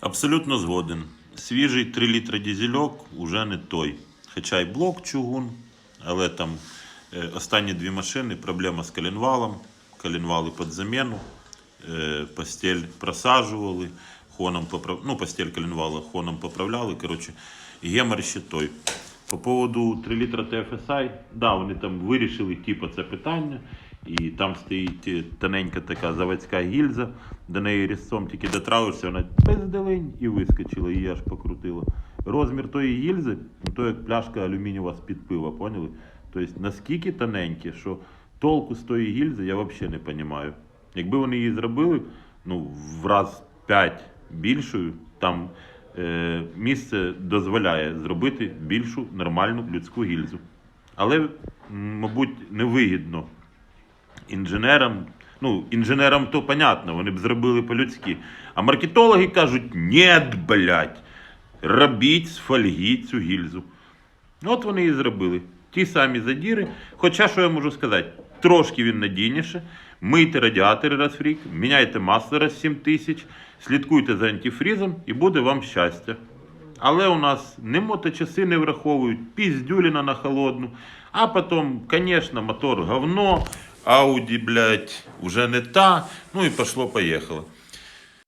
Абсолютно згоден. Свіжий 3 літра дізельок уже не той. Хоча й блок чугун, але там е, останні дві машини проблема з коленвалом. Коленвали під заміну, е, постель просаджували, хоном поправ... ну, постель коленвала хоном поправляли. Коротше, гемор ще той. По поводу 3 літра TFSI, да, вони там вирішили типу, це питання. І там стоїть е, тоненька така заводська гільза, до неї різцом тільки дотравишся, вона пизделень і вискочила, її аж покрутило. Розмір тої гільзи, ну, то як пляшка алюмінієва з-під пива, поняли? Тобто наскільки тоненькі, що толку з тої гільзи я взагалі не розумію. Якби вони її зробили ну, в раз 5 більшою, там е, місце дозволяє зробити більшу нормальну людську гільзу. Але, мабуть, невигідно інженерам. Ну, інженерам то понятно, вони б зробили по-людськи. А маркетологи кажуть, нет, блядь, робіть з фольги цю гільзу. Ну, От вони і зробили. Ті самі задіри. Хоча, що я можу сказати, трошки він надійніше. Мийте радіатори раз в рік, міняйте масло раз 7 тисяч, слідкуйте за антифрізом і буде вам щастя. Але у нас не моточаси не враховують, піздюліна на холодну. А потім, звісно, мотор говно, Ауді, блядь, уже не та. Ну і пошло-поїхало.